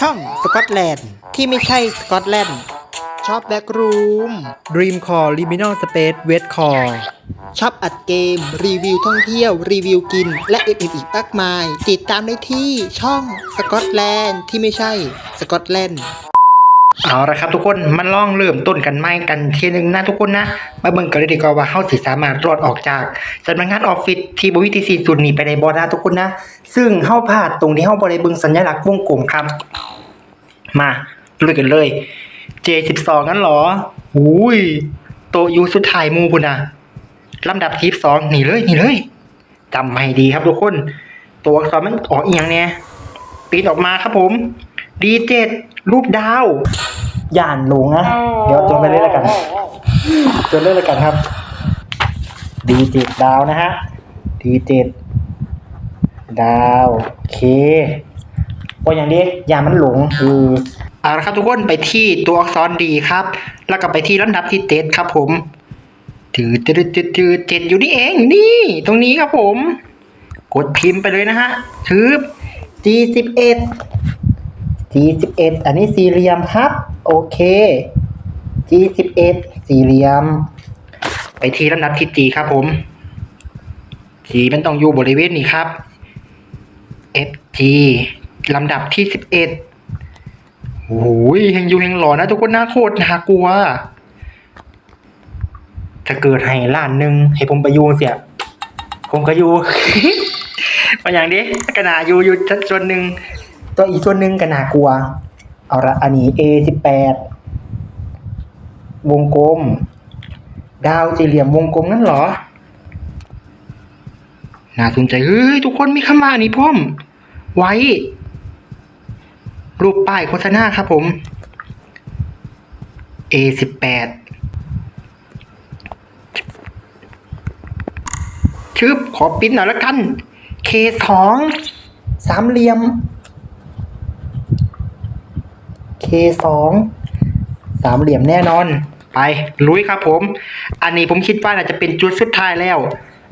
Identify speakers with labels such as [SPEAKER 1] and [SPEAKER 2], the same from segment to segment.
[SPEAKER 1] ช่องสกอตแลนด์ที่ไม่ใช่สกอตแลนด์ชอบแบ็กรูม Dream Core Liminal Space Wet Core ชอบอัดเกม รีวิวท่องเที่ยว รีวิวกิน และอื่นๆอีกมากมาย ติดตามได้ที่ช่องสกอตแลนด์ที่ไม่ใช่สกอตแลนด์ เอาละครับทุกคนมันล่องเริ่มต้นกันไม่กันทีหนึ่งนะทุกคนนะมาเบิ่งกันเลยดีกว่าว่าเฮาสิสามารถรอดออกจากสำนักงานออฟฟิศที่บวิทีซีศูนย์นี้ไปในบอนะทุกคนนะ ซึ่งเฮาพลาดตรงที่เฮาบ่ได้เบิ่งสัญลักษณ์วงกลมครับ มาลุยกันเลย J12 งั้นหรออุ้ยโตยูสุดท้ายมูพุ่นนะลำดับที่สองนี่เลยนี่เลยจำให้ดีครับทุกคน ตัวอักษรมันออกอีกอย่างเนี่ยปีนออกมาครับผมดีเจรูปดาว ย่านหลงนะ เดี๋ยวตัวไปเล่นแล้วกันตัวเล่นแล้วกันครับดีเจ็ดดาวนะฮะดีเจ็ดดาวโอเคพออย่างนี้ยามันหลงคือเอาละครับทุกคนไปที่ตัวอักษรดีครับ แล้วก็ไปที่ลำดับที่เจ็ดครับผมถือถือถือถือเจ็ดอยู่นี่เองนี่ ตรงนี้ครับผม กดพิมพ์ไปเลยนะฮะถือ G สิบเอ็ด G สิบเอ็ดอันนี้สี่เหลี่ยมครับโอเค G สิบเอ็ดสี่เหลี่ยม ไปที่ลำดับที่ G ครับผม G มันต้องอยู่บริเวณนี้ครับ F G ลำดับที่สิบเอ็ดโอ้ยแหงอยู่แหงหล่อนะทุกคนน่าโคตรน่ากลัว ถ้าเกิดให้ล้านหนึ่งให้ผมไปอยูเสีย ผมก็อยู่มาอย่างนี้กระนาอยู่อยู่ส่วนหนึ่งตัวอีกส่วนหนึ่งก็น่ากลัว เอาละอันนี้ A สิบแปดวงกลม ดาวสี่เหลี่ยมวงกลมนั่นหรอ น่าสนใจ เฮ้ย ทุกคนมีคำว่าอันนี้พ่อม ไว้ รูปป้ายโฆษณาครับผม A สิบแปดชึบขอปิ้นหน่อยละกัน K สองสามเหลี่ยม K สองสามเหลี่ยมแน่นอน ไปลุยครับผม อันนี้ผมคิดว่าน่าจะเป็นจุดสุดท้ายแล้ว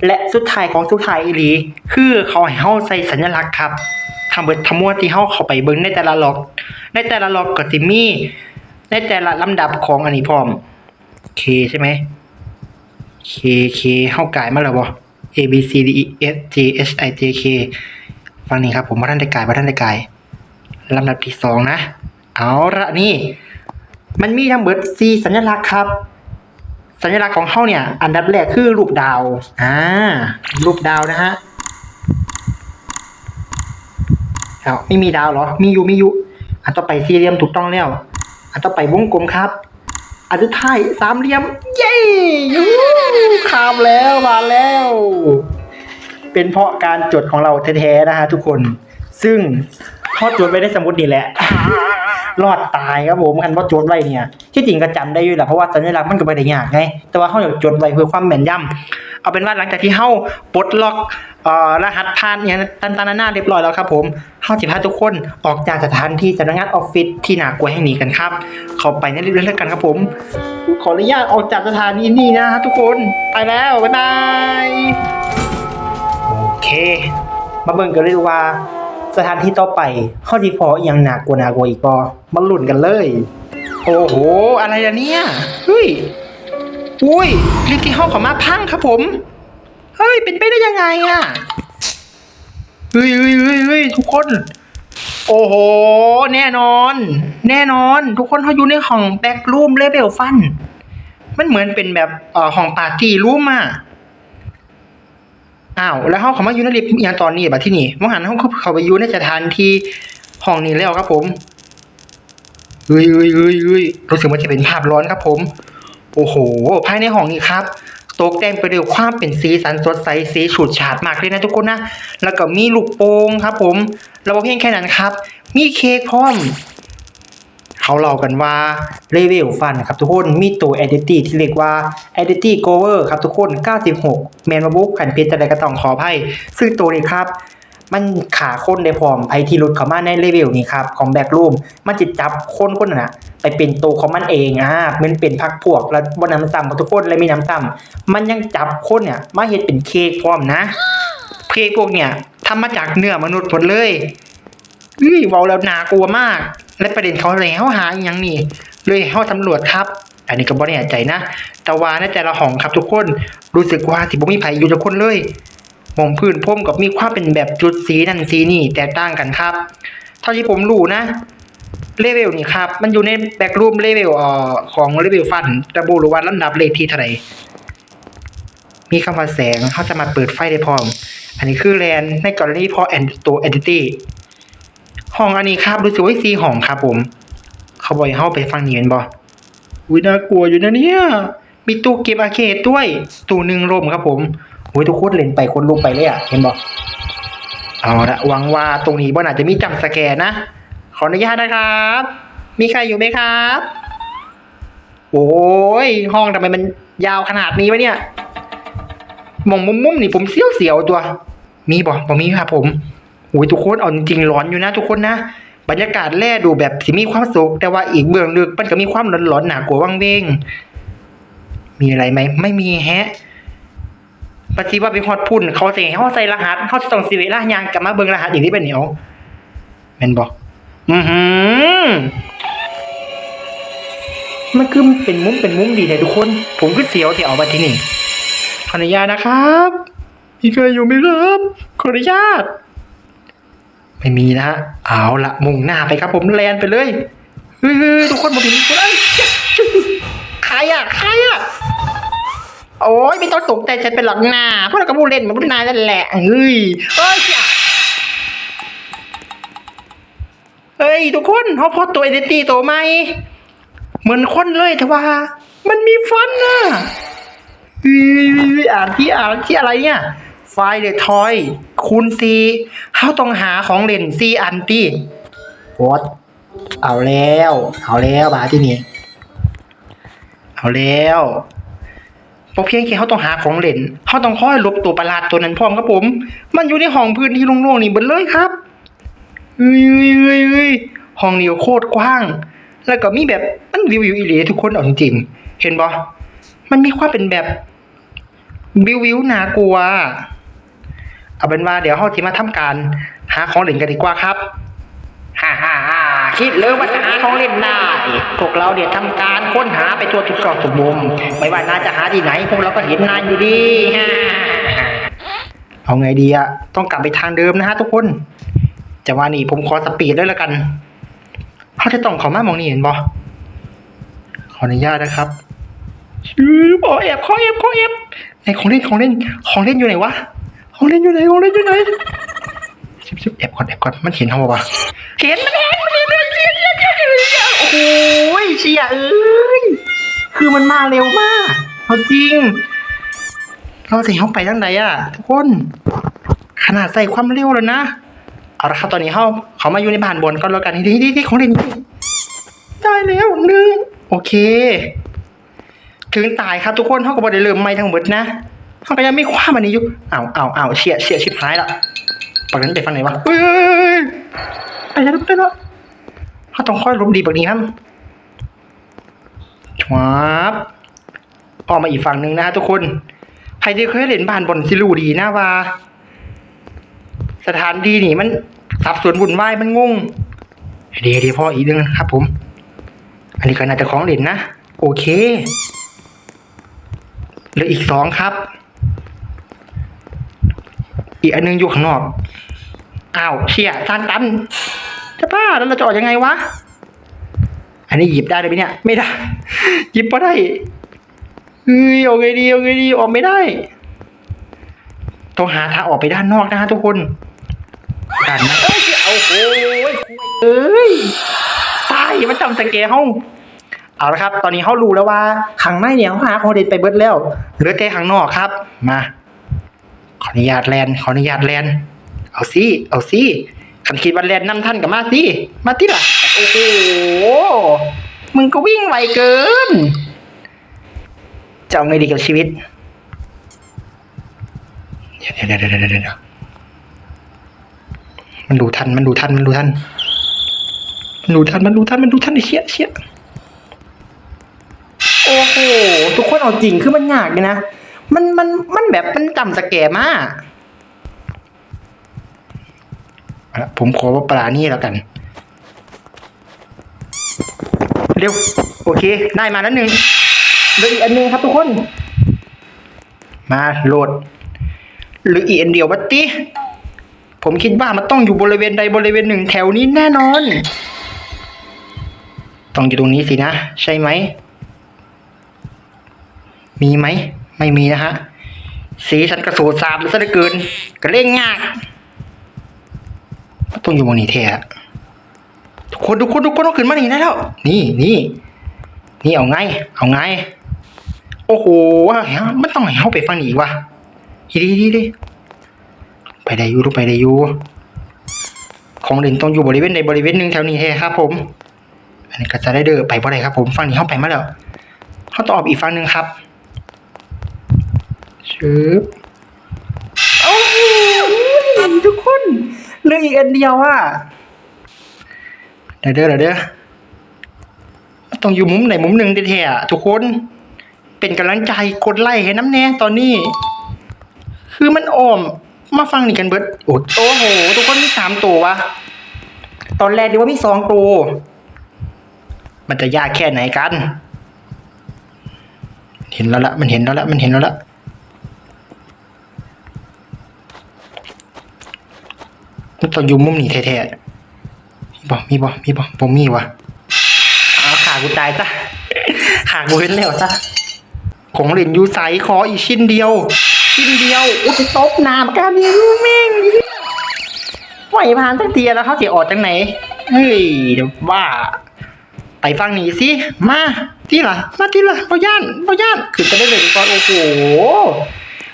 [SPEAKER 1] และสุดท้ายของสุดท้ายอีหลี คือเขาให้เฮาใส่สัญลักษณ์ครับทำเบิดทำมวดที่เฮาเข้าไปเบิ่งในแต่ละล็อก ในแต่ละล็อกก็สิมีในแต่ละลำดับของอันนี้พร้อม K ใช่ไหม K K เฮากายมาแล้วบ่ A B C D E F G H I J K ฟังนี่ครับผมว่าท่านได้กายว่าท่านได้กายลำดับที่สองนะ เอาละนี่ มันมีทั้งเบิดสี่สัญลักษณ์ครับ สัญลักษณ์ของเขาเนี่ย อันดับแรกคือรูปดาวอ่ารูปดาวนะฮะเอาไม่มีดาวเหรอ มีอยู่มีอยู่อันต่อไปสี่เหลี่ยมถูกต้องแล้ว อันต่อไปวงกลมครับ อันสุดท้ายสามเหลี่ยม เย้ยูข้ามแล้วมาแล้ว เป็นเพราะการจดของเราแท้ๆนะฮะทุกคน ซึ่ง พอจดไว้ในสมุดนี่แหละ รอดตายครับผมคันพอจดไว้เนี่ย ที่จริงก็จำได้อยู่แหละเพราะว่าสัญลักษณ์มันก็ไม่ได้ยากไง แต่ว่าเขาอยากจดไว้เพื่อความแม่นยำเอาเป็นว่าหลังจากที่เข้าปลดล็อกรหัสผ่านเนี่ยตันตานาหน้าเรียบร้อยแล้วครับผมเขาจะพาทุกคนออกจากสถานที่สำนักงานออฟฟิศที่หนากลัวแห่งนี้กันครับ เข้าไปในเรื่องกันครับผม ขออนุญาตออกจากสถานีนี้นะครับทุกคนไปแล้วบ๊ายบายโอเค มาเบิ่งกันเลยดีกว่า สถานที่ต่อไปเข้าที่พออหยังหนักกว่าหนักกว่าอีกปอมาลุ้นกันเลย โอ้โห อะไรอะเนี่ยเฮ้ยอุ้ยลิฟต์ที่ห้องเขามาพังครับผม เฮ้ย เป็นไปได้ยังไงอะเฮ้ยเฮ้ยเฮ้ยเฮ้ยทุกคน โอ้โห แน่นอน แน่นอน ทุกคนเขาอยู่ในห้องแบ็กรูมเลเวลฟัน มันเหมือนเป็นแบบเอ่อห้องปาร์ตี้รูมอะ อ้าวแล้วเขาเขามาอยู่ในลิฟต์อย่างตอนนี้แบัดที่นี่มองหันเขาเขาไปอยู่ในสถานที่ห้องนี้แล้วครับผมเฮ้ยเฮ้ยเฮ้ยเฮ้ยรู้สึกว่าจะเป็นภาพร้อนครับผม โอ้โห ภายในห้องนี้ครับตกแต่งไปด้วยความเป็นสีสันสดใสสีฉูดฉาดมากเลยนะทุกคนนะ แล้วก็มีลูกโป่งครับผม แล้วบ่เพียงแค่นั้นครับ มีเค้กพร้อม เขาเล่ากันว่าเลเวลฟันครับทุกคนมีตัว identity ที่เรียกว่า identity cover ครับทุกคน 96 แมนมาบุ๊กขันเพชรจะได้ก็ต้องขออภัยซึ่งตัวนี้ครับมันขาคนได้พร้อมไอที่หลุดเข้ามาในเลเวลนี้ครับของแบ็กรูมมันจะจับคนคนนั้นนะไปเป็นตัวของมันเองอ่ามันเป็นพักพวกแล้วบนน้ำซ้ำทุกคนเลยมีน้ำซ้ำมันยังจับคนเนี่ยมาเห็ดเป็นเค้กพร้อมนะเค้กพวกเนี่ยทำมาจากเนื้อมนุษย์หมดเลยเฮ้ยเว้าแล้วน่ากลัวมาก และประเด็นเขาแล้วหาอหยังนี่เลยให้เฮาตำรวจครับ อันนี้ก็บ่แน่ใจนะแต่ว่าในแต่ละห้องครับทุกคน รู้สึกว่าสิบ่มีไผอยู่ทุกคนเลยหมองพื้นพรมกับมีความเป็นแบบจุดสีนั่นสีนี่แตกต่างกันครับ เท่าที่ผมรู้นะเลเวลนี่ครับ มันอยู่ในแบ็กรูมเลเวลออของเลเวลฟันระบุหรือว่าลำดับเลขที่เท่าไหร่มีคำว่าแสงเขาจะมาเปิดไฟได้พร้อม อันนี้คือแลนในกรณีพอแอนตัว entity ห้องอันนี้ครับรู้สึกว่าซีห้องครับผม เขาบอกให้เข้าไปฟังนี่เป็นบ่อุ้ยน่ากลัวอยู่นะเนี่ย มีตู้เก็บอาเคดด้วย ตู้หนึ่งร่มครับผมอุ้ยทุกคนเล่นไปคนลุกไปเลยอะเห็นบ่เอาละหวังว่าตรงนี้บ่น่าจจะมีจำสแกนนะ ขออนุญาตนะครับ มีใครอยู่ไหมครับ โอ้ยห้องทำไมมันยาวขนาดนี้วะเนี่ยมองมุมๆนี่ผมเสียวเสียวๆตัว มีบ่บ่มีครับผม อุ้ยทุกคนเอาจริงร้อนอยู่นะทุกคนนะ บรรยากาศแล่ดูแบบสิมีความสุขแต่ว่าอีกเบื้องลึกมันก็มีความร้อนๆหนากลัววังเวงมีอะไรไหมไม่มีแฮะปฏิว่าเป็นฮอดพุ่น เขาใส่เขาใส่รหัสเขาจะต้องสิเวลายางกลับมาเบิ่งรหัสอีกนี่เป็นเหนียวแมนบอกอือหือมันคือเป็นมุมเป็นมุมดีเลยทุกคน ผมก็เสียวที่เอามาที่นี่ขออนุญาตนะครับมีใครอยู่ไหมครับขออนุญาต ไม่มีนะฮะ เอาละมุ่งหน้าไปครับผมแลนไปเลยเฮ้ยทุกคนมาถึงคนไอ้ใครอะใครอะโอ้ยไม่ต้องตกใจฉันเป็นหลักหน้าเพราะเราก็พูดเล่นเหมือนพูดนายนั่นแหละเฮ้ยเฮ้ยเฮ้ยทุกคนเขาพอตัวเอเดตี้ตัวใหม่เหมือนคนเลยแต่ว่า มันมีฟันน่ะอ่านที่อ่านที่อะไรเนี่ยไฟเดทอย คูณซีเขาต้องหาของเล่นซีอันตี้วอตเอาแล้ว เอาแล้วบาที่นี่เอาแล้วพอเพียงแค่เขาต้องหาของเล่นเขาต้องคอยหลบตัวประหลาดตัวนั้นพร้อมครับผม มันอยู่ในห้องพื้นที่โล่งๆนี่เบิดเลยครับเฮ้ยเฮ้ยเฮ้ยเฮ้ยห้องนี้โคตรกว้าง แล้วก็มีแบบมันวิววิวอีหลีทุกคนเอาจริงๆเห็นบ่มันมีความเป็นแบบวิววิวน่ากลัว เอาเป็นว่าเดี๋ยวเขาจะมาทำการ หาของเล่นกันดีกว่าครับฮ่าฮ่าฮ่าคิดเลยว่าจะหาของเล่นได้พวกเราเดี๋ยวทำการค้นหาไปทั่วทุกซอกทุกมุม ไม่ว่านาจะหาที่ไหน พวกเราก็เห็นนายอยู่ดีฮ่าเอาไงดีอะต้องกลับไปทางเดิมนะฮะทุกคนจะว่านี่ผมขอสปีดด้วยแล้วกันเขาจะต้องขามามองนี่เห็นบ่ขออนุญาตนะครับชื่อขอแอบขอแอบขอแอบไหนของเล่นของเล่นของเล่นอยู่ไหนวะ ของเล่นอยู่ไหนของเล่นอยู่ไหนชิบชิบแอบก่อนแอบก่อนมันเห็นเขาบอกว่าเห็นมันเห็นมันเห็นมันเห็นเห็นเห็นเห็นเห็นโอ้โหเชียเอ้ยคือมันมาเร็วมากเอาจริง เราจะเข้าไปทางไหนอะทุกคน ขนาดใส่ความเร็วแล้วนะเอาละครับตอนนี้เขาเขามาอยู่ในบ้านบนก็แล้วกันที่ที่ที่ของเล่นได้แล้วหนึ่งโอเค ถึงตายครับทุกคนเขาก็บอกได้เริ่มไม่ทั้งหมดนะ เขาก็ยังไม่คว้ามันนี้อยู่เอ้าวอ้าวอ้าเชี่ยเชี่ยชิบหายละฝั่งนั้นไปฝั่งไหนวะเฮ้ยไปแล้วไปแล้วเขาต้องค่อยลบดีแบบนี้ครับชวบออกมาอีกฝั่งหนึ่งนะฮะทุกคน ใครที่เคยเล่นบ้านบนซิลูดีนะว่า สถานที่นี่มันสับสนวุ่นวายมันงงเดี๋ยวเดี๋ยวพ่ออีกเรื่องนะครับผม อันนี้ก็น่าจะของเล่นนะ โอเคเหลืออีกสองครับ อีกอันหนึงอยู่ข้างนอกอ้าวเชี่ยตันตันจะบ้าแล้วเราจะออกยังไงวะ อันนี้หยิบได้เลยไหมเนี่ย ไม่ได้ หยิบไม่ได้เฮ้ยเอาไงดีเอาไงดีออกไม่ได้ต้องหาทางออกไปด้านนอกนะฮะทุกคนด้านนั้นเอ้ยเอาโอ้ยเอ้ยตายมันจำสังเกตห้องเอาละครับ ตอนนี้เขารู้แล้วว่าข้างในเนี่ยเขาหาของเด็ดไปเบิดแล้วเหลือแต่ข้างนอกครับ มา ออนุญาตแลนขออนุญาตแลนเอาสิเอาสิขันคิดว่าแลนนำท่านกับมาสิมาที่ล่ะโอ้โหมึงก็วิ่งไวเกินจะเอาไงดีกับชีวิตเดี๋ยวเดี๋ยวเดี๋ยวเดี๋ยวเดี๋ยวมันดูทันมันดูทันมันดูทันมันดูทันมันดูทันมันดูทันไอ้เชี่ยเชี่ยโอ้โหทุกคนเอาจริงคือมันยากเลยนะ มันมันมันแบบมันจำสแกมากเอาละผมขอว่าปลานี่แล้วกัน เร็ว โอเค ได้มาแล้วหนึ่งเหลืออีกอันหนึงครับทุกคน มาโหลดเหรืออีกอันเดียววัตติผมคิดว่ามันต้องอยู่บริเวณใดบริเวณหนึ่งแถวนี้แน่นอน ต้องอยู่ตรงนี้สินะ ใช่ไหม มีไหม ไม่มีนะฮะ สีสันกระโสดสามซะเหลือเกินกระเร่งงากต้องอยู่บนนี้แท้ทุกคนทุกคนทุกคนต้องขึ้นมาหนีได้แล้ว นี่นี่นี่เอาไง เอาไง โอ้โหมันต้องให้เข้าไปฟังหนีวะดีดีดีไปได้อยู่ลูกไปได้อยู่ของเล่นต้องอยู่บริเวณใดบริเวณหนึ่งแถวนี้แท้ครับ ผม อันนี้ก็จะได้เดินไปบ่ได้ครับ ผมฟังนี้เข้าไปมาแล้วเขาต้องออกอีกฝั่งหนึ่งครับ ชึบโอ้โหทุกคนเหลืออีกอันเดียวอะเดี๋ยวเด้อเดี๋ยวเด้อต้องอยู่มุมไหนมุมหนึ่งแท้ๆอะทุกคน เป็นกำลังใจกดไลค์ให้น้ำแน่ตอนนี้ คือมันอ้อมมาฟังนี่กันเบิดโอ้โอ้โห ทุกคนมีสามตัววะตอนแรกดีว่ามีสองตัว มันจะยากแค่ไหนกัน เห็นแล้วละมันเห็นแล้วละมันเห็นแล้วละมัน ต้องอยู่มุมนี้แท้ๆมีบ่มีบ่มีบ่บ่มีวะเอาขากูตายซะขากูเห็นแล้วซะของเล่นยูใสขออีกชิ้นเดียว ชิ้นเดียว อุยตบนามกันนี่แม่งไหวผ่านสักทีแล้วเขาเสียออกจังไหนเฮ้ยเดี๋ยวว่าไปฟังหนีสิมาที่ล่ะมาที่ล่ะบ่ย่านบ่ย่านคือจะได้เลยก่อนโอ้โห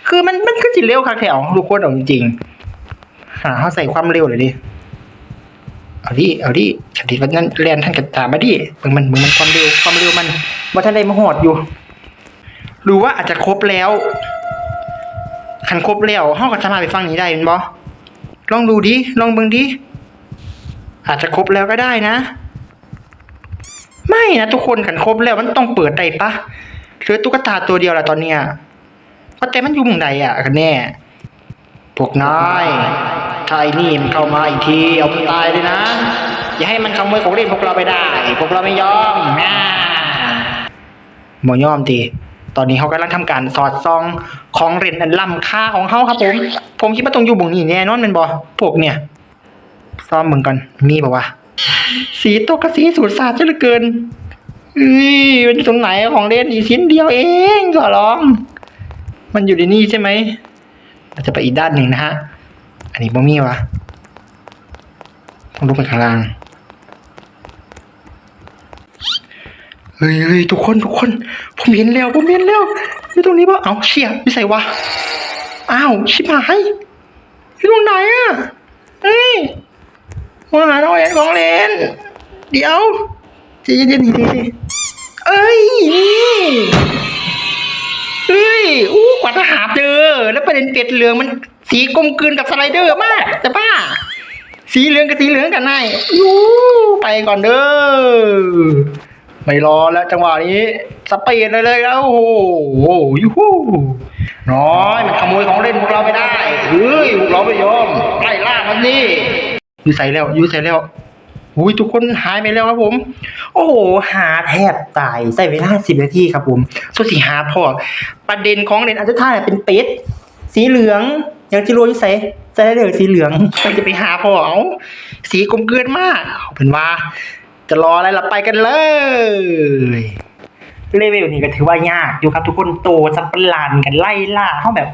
[SPEAKER 1] คือมันมันคือสิเร็วคักแถวทุกคนเอาจริงๆ หาเขาใส่ความเร็วเลยดิ เอาดิ เอาดิฉันดิวันนั้นแลนท่านกระตามมาดิมึงมันมึงมันความเร็วความเร็วมันว่าท่านใดมาหอดอยู่ หรือว่าอาจจะครบแล้วคันครบแล้วห้องก็สามารถไปฟังนี้ได้เป็นบอลองดูดิ ลองเบิ่งดิ อาจจะครบแล้วก็ได้นะ ไม่นะทุกคนขันครบแล้วมันต้องเปิดได้ปะเหลือตุ๊กตาตัวเดียวละตอนเนี้ยว่าแต่มันอยู่หมุงใดอะกันแน่ พวกนายถ้าไอ้นี่มันเข้ามาอีกทีเอามันตายเลยนะ อย่าให้มันขโมยของเล่นพวกเราไปได้ พวกเราไม่ยอมนะหมอยอมตีตอนนี้เขากำลังทำการสอดซองของเล่นอันล้ำค่าของเขาครับผม ผมคิดว่าตรงอยู่บุงนี่แน่นอนแมันบอพวกเนี่ย ซ่อมมึงก่อนมีบอกว่าวะสีตกกระสีสูตรศาสตร์เจ้าเหลือเกินอุ้ยมันตรงไหนของเล่นอีกชิ้นเดียวเองขอร้อง มันอยู่ในนี่ใช่ไหม เราจะไปอีกด้านหนึ่งนะฮะ อันนี้บ่มีวะต้องลงไปข้างล่างเฮ้ยเฮ้ยทุกคนทุกคน ผมเห็นแล้วผมเห็นแล้วอยู่ตรงนี้ปะเอาเชี่ยไม่ใส่วะอ้าวชิบหายอยู่ตรงไหนอะเฮ้ยว่าหาน้องเอ็นของเล่นเดี๋ยวใจเย็นๆดีดีเอ้ยเอ้ยอู้ ว่าจะหาเจอ แล้วประเด็นเป็ดเหลืองมันสีกลมกลืนกับสไลเดอร์มากจะบ้า สีเหลืองกับสีเหลืองกันนายยูไปก่อนเด้อ ไม่รอแล้วจังหวะนี้ สเปดเลยเลยแล้วโอ้โหยูฮูน้อยมันขโมยของเล่นพวกเราไม่ได้เฮ้ยพวกเราไม่ยอมไล่ล่ามันนี่ยูใส่แล้วยูใส่แล้ว อุ้ยทุกคนหายไปแล้วครับผม โอ้โห หาแทบตายใส่เวลาสิบนาทีครับผมส่วนสีหาพอ ประเด็นของเด่นอันสุดท้าเป็นเป็ดสีเหลือง อย่างจิโร่ยูใส่ใส่ได้เลยสีเหลืองมันจะไปหาพอเอาสีกลมเกลือนมากเอาเป็นว่า จะรออะไรเราไปกันเลยเลเวลนี้ก็ถือว่ายากอยู่ครับ ทุกคนโตสับปลานกันไล่ล่าเข้าแบบ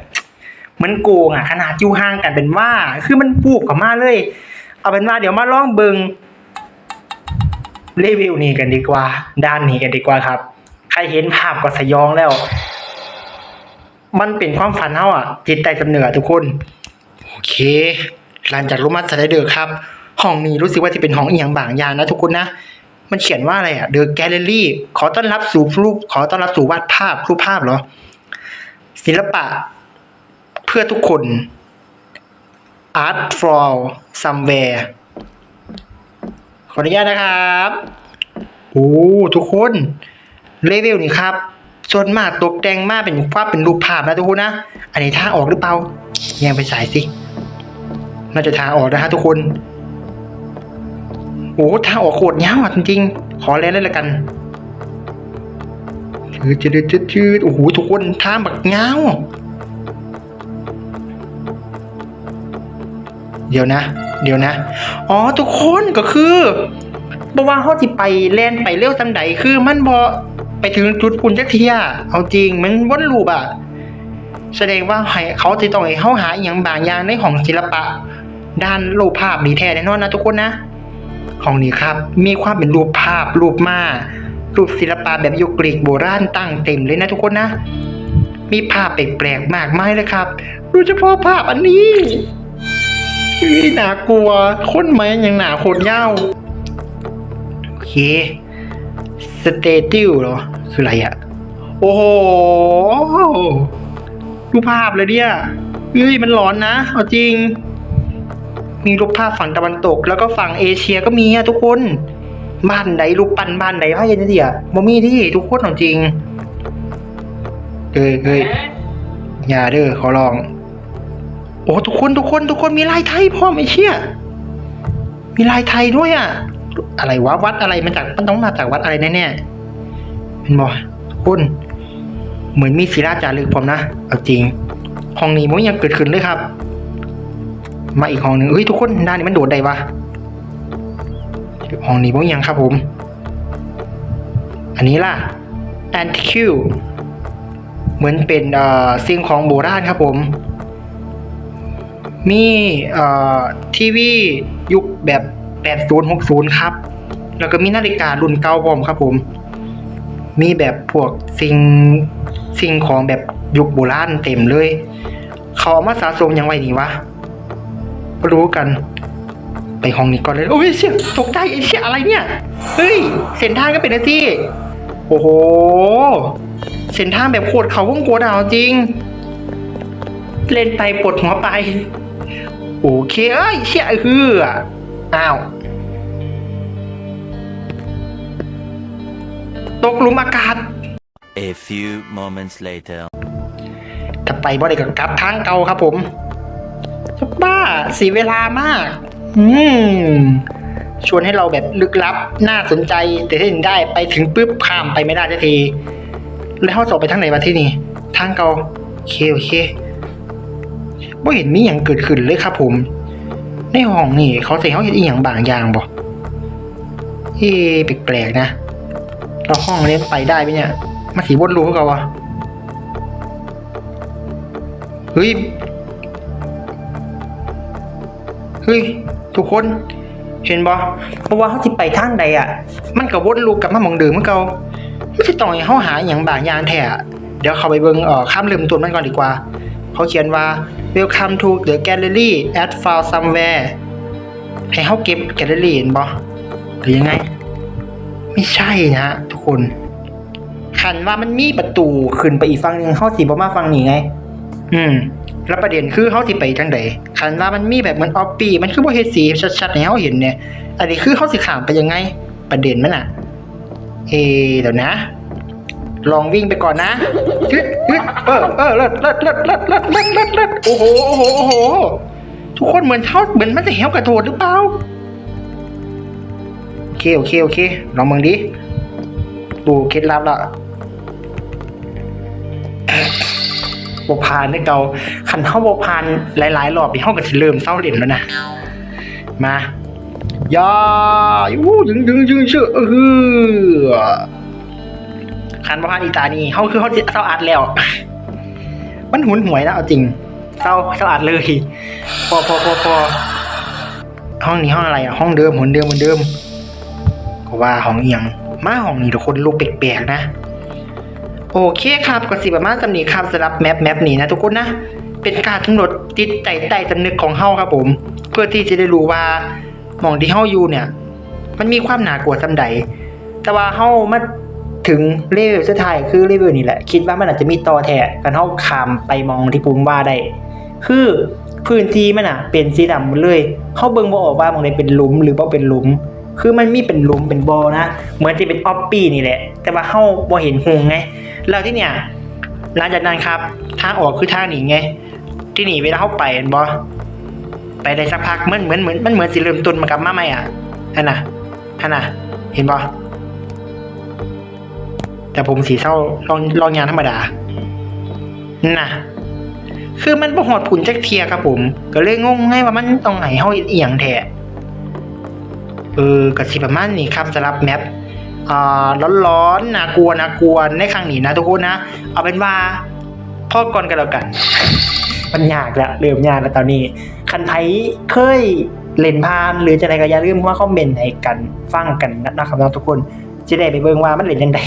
[SPEAKER 1] เหมือนโกงอะขนาดอยู่ห่างกันเป็นว่า คือมันปูบกับมาเลย เอาเป็นว่าเดี๋ยวมาลองเบิง รีวิวนี้กันดีกว่า ด้านนี้กันดีกว่าครับ ใครเห็นภาพก็สยองแล้ว มันเป็นความฝันเฮาอะ จิตใจสำเนือทุกคน โอเคหลังจากรู้มาสไลเดอร์ครับ ห้องนี้รู้สึกว่าจะเป็นห้องอีหยังบางอย่างนะทุกคนนะ มันเขียนว่าอะไรอะ The Gallery ขอต้อนรับสู่รูป ขอต้อนรับสู่วาดภาพรูปภาพเหรอ ศิลปะ เพื่อทุกคน Art for somewhere ขออนุญาตนะครับโอ้ทุกคนเลเวลนี่ครับส่วนมากตกแต่งมากเป็นภาพเป็นรูปภาพนะทุกคนนะ อันนี้ทางออกหรือเปล่าแยงไปสายสิน่าจะทางออกนะฮะทุกคนอ้ทางออกโคตรยาวอะจริงๆ ขอแลนเลยละกันจืดจืดจืดจืดโอ้โหทุกคนทางแบบยา เดี๋ยวนะ เดี๋ยวนะ อ๋อทุกคนก็คือบอกว่าเขาสิไปแล่นไปเร็วสันใดคือมันบอไปถึงจุดปุ่นจักเทียเอาจริงมันวนลูปอะ แสดงว่าให้เขาจะต้องให้เขาหาอย่างบางอย่างในของศิลปะ ด้านรูปภาพดีแท้แน่นอนนะทุกคนนะ ของนี้ครับ มีความเป็นรูปภาพรูปมารูปศิลปะแบบยุคกรีกโบราณตั้งเต็มเลยนะทุกคนนะ มีภาพแปลกๆมากมายเลยครับ โดยเฉพาะภาพอันนี้ อุ้ยน่ากลัวคนไหมยังหนาโคตรยาโอเคสเตติลเหรอ คืออะไรอะโอ้โหรูปภาพเลยเนี่ยเฮ้ยมันหลอนนะ เอาจริง มีรูปภาพฝั่งตะวันตก แล้วก็ฝั่งเอเชียก็มีอะทุกคน บ้านใดรูปปั้นบ้านใดพระเย็นเดียบ่มีที่ทุกคนเอาจริงเฮ้ยเฮ้ยอย่าเด้อขอลอง อ้ทุกคนทุกคนทุกคนมีลายไทยพ่อไม่เชื่อ มีลายไทยด้วยอะอะไรวะวัดอะไรมันจากมันต้องมาจากวัดอะไรแน่ๆเป็นบอทุกคนเหมือนมีศิลาจารึกผมนะเอาจริง ห้องนี้มันยังเกิดขึ้นเลยครับ มาอีกห้องหนึ่งเฮ้ยทุกคนด้านนี้มันโดดได้ปะห้องนี้มันยังครับผม อันนี้ล่ะ antique เหมือนเป็นเอ่อสิ่งของโบราณครับผม มีทีวียุคแบบ 80 60 ครับ แล้วก็มีนาฬิการุ่นเก่าพร้อมครับผม มีแบบพวกสิ่งสิ่งของแบบยุคโบราณเต็มเลย เขาเอามาสะสมยังไงนี่วะรู้กัน ไปห้องนี้ก่อนเลย โอ้ยเชี่ยตกใจไอ้เชี่ยอะไรเนี่ย เฮ้ย เส้นทางก็เป็นนะสิโอ้โห เส้นทางแบบโคตรเขาวงโกดเอาจริง เล่นไปปวดหัวไป โอเคเอ้ยเชี่ยเฮืออ้าวตกหลุมอากาศ
[SPEAKER 2] A few moments later.
[SPEAKER 1] ถ้าไปบ่ได้ก็กลับทางเก่าครับผมจะบ้าเสียเวลามาก อืม ชวนให้เราแบบลึกลับ น่าสนใจ แต่ถ้าถึงได้ไปถึงปุ๊บข้ามไปไม่ได้สักที แล้วเขาจะออกไปทางไหนมาที่นี่ ทางเก่าโอเคโอเค บ่เห็นมีอย่างเกิดขึ้นเลยครับผม ในห้องนี่เขาใส่เขาเห็นอีหยังบางอย่างบ่เอ๊ะแปลกๆนะ เราห้องนี้ไปได้ไหมเนี่ย มาสีบนรูเขาวะเฮ้ย เฮ้ย ทุกคน เห็นบ่เพราะว่าเขาสิไปทางใดอะ มันก็วนลูปกลับมาหมองเดิมเหมือนเก่าไม่ใช่ต้องให้เขาหาอหย่างบางอย่างแท้อะเดี๋ยวเขาไปเบิ่งเอ่อข้ามเริ่มต้นมันก่อนดีกว่า เขาเขียนว่า welcome to the gallery at found somewhere ให้เขาเก็บแกลเลอรี่เห็นบ่หรือยังไง ไม่ใช่นะทุกคนคันว่ามันมีประตูขึ้นไปอีกฝั่งหนึ่งเขาสิบ่มาฝั่งนี้ไง อืม แล้วประเด็นคือเขาสิไปทางใดคันว่ามันมีแบบเหมือนออฟปี้มันคือบ่เฮ็ดสีชัดๆให้เขาเห็นเนี่ย อันนี้คือเขาสิขามไปยังไง ประเด็นมันอะ เอเดี๋ยวนะ ลองวิ่งไปก่อนนะฮึดฮึดเออเออเลิศเลิศเลิศเลิศเลิศเลิศเลิศเลิศโอ้โหโอ้โหโอ้โห ทุกคนเหมือนเขาเหมือนมันจะเหวกระโดดหรือเปล่าโอเคโอเคโอเคลองมึงดิดูเคล็ดลับละบพานได้เกาขันเข้าบพานหลายๆรอบที่ห้องก็สิเริ่มเศร้าเล่นแล้วนะมายาอู้ยึงยึงยึงเชื่อเออ ขันบพานอีตานี่เขาคือเขาเศร้าอัดแล้ว มันหุนหวยนะเอาจริงเศร้าเศร้าอัดเลย พอพอพอพอห้องนี้ห้องอะไรอะห้องเดิมเหมือนเดิมเหมือนเดิมก็ว่าห้องเอียงมาห้องนี้ทุกคนลูกแปลกๆนะโอเคครับก็สิประมาณสำนีครับสำหรับแมปแมปนี้นะทุกคนนะเป็นการกำหนดจิตใจใต้สำนึกของเฮาครับผม เพื่อที่จะได้รู้ว่าหมองที่เฮาอยู่เนี่ย มันมีความหนากลัวสำใดแต่ว่าเฮามา ถึงเลเวสุดท้ายคือเลเวนี้แหละ คิดว่ามันอาจจะมีต่อแท้กันเฮาข้ามไปมองที่ปุ่มว่าได้ คือพื้นที่มันอะเป็นสีดำหมดเลยเฮาเบิ่งบ่ออกว่ามองใดเป็นหลุมหรือบ่าเป็นหลุม คือมันมีเป็นหลุมเป็นบอนะ เหมือนที่เป็นออปปี้นี่แหละ แต่ว่าเฮาบ่เห็นหงไง แล้วที่เนี่ยหลังจากนั้นครับทางออกคือทางหนีไง ที่หนีเวลาเข้าไปเห็นบ่ไปได้สักพักมือนเหมือนเหมือนมันเหมือนสิเริ่มต้นมากับมาใหม่อะนั่นน่ะฮะน่ะเห็นปะ แต่ผมสีเศร้าลองลองยางธรรมดา น่ะ คือมันบ่หดผุนจักเทียครับผม ก็เลยงงไงว่ามันตรงไหนเฮาเอียงแท้เออก็สิประมาณนี้ครับสำหรับแมปอ่าร้อนๆน่ากลัวน่ากลัวในครั้งนี้นะทุกคนนะ เอาเป็นว่าพ่อก่อนกันแล้วกัน มันยากแล้วเริ่มยากแล้วตอนนี้ คันไทยเคยเล่นพานหรือจะอะไรก็อย่าลืมว่าคอมเมนต์ให้กันฟังกันนะครับทุกคน จะได้ไปเบิ่งว่ามันเล่นยังไง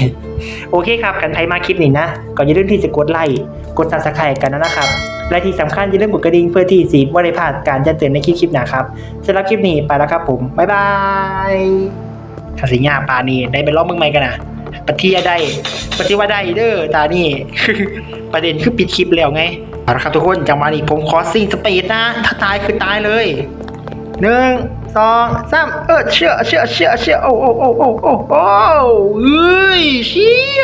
[SPEAKER 1] โอเคครับกันไทยมาคลิปนี้นะก็อย่าลืมที่จะกดไลค์กดซับสไครต์กันนะครับและที่สำคัญอย่าลืมกดกระดิ่งเพื่อที่สิว่าได้พลาดการแจ้งเตือนในคลิปคลิปหนะครับสำหรับคลิปนี้ไปแล้วครับผมบ๊ายบายคาสิญาปานีได้ไปรอบเมืองใหม่กันนะปฏิยาได้ปฏิว่าได้เด้อตานี่ประเด็นคือปิดคลิปแล้วไงเอาละครับทุกคนจังหวะนี้ผมขอซิงสปีดนะ ถ้าตายคือตายเลยหนึ่ง สองสามเออเชื่อเชื่อเชื่อเชื่อโอ้โอ้โอ้โอ้โอ้โอ้เอ้ยเชี่ย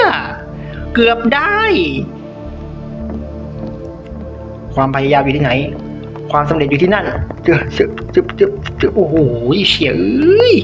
[SPEAKER 1] เกือบได้ ความพยายามอยู่ที่ไหน ความสำเร็จอยู่ที่นั่นเจอเจอเจอเจอเจอโอ้โหเฉียเอ้ย